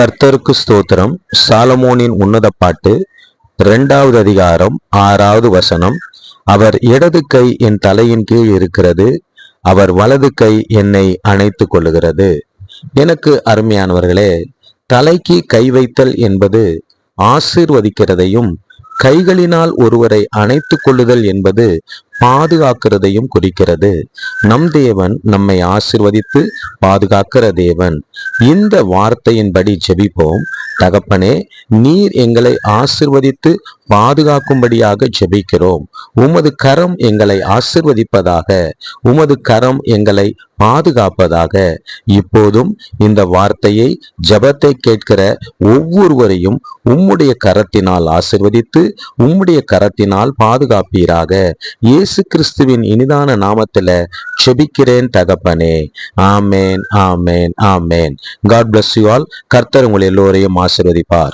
கர்த்தருக்கு ஸ்தோத்திரம். சாலமோனின் உன்னத பாட்டு இரண்டாவது அதிகாரம் ஆறாவது வசனம். அவர் இடது கை என் தலையின் கீழ் இருக்கிறது அவர் வலது கை என்னை அணைத்து கொள்ளுகிறது. எனக்கு அருமையானவர்களே தலைக்கு கை வைத்தல் என்பது ஆசீர்வதிக்கிறதையும் கைகளினால் ஒருவரை அணைத்து கொள்ளுதல் என்பது பாதுகாக்கிறதையும் குறிக்கிறது. நம் தேவன் நம்மை ஆசிர்வதித்து பாதுகாக்கிற தேவன். இந்த வார்த்தையின்படி ஜெபிப்போம். தகப்பனே நீர் எங்களை ஆசிர்வதித்து பாதுகாக்கும்படியாக ஜெபிக்கிறோம். உமது கரம் எங்களை ஆசிர்வதிப்பதாக உமது கரம் எங்களை பாதுகாப்பதாக. இப்போதும் இந்த வார்த்தையை ஜபத்தை கேட்கிற ஒவ்வொருவரையும் உம்முடைய கரத்தினால் ஆசிர்வதித்து உம்முடைய கரத்தினால் பாதுகாப்பீராக. இயேசு கிறிஸ்துவின் இனிதான நாமத்துல செபிக்கிறேன் தகப்பனே. ஆமேன் ஆமேன் ஆமேன். காட் பிளஸ் யூ ஆல் கர்த்தர் உங்கள் எல்லோரையும் ஆசிர்வதிப்பார்.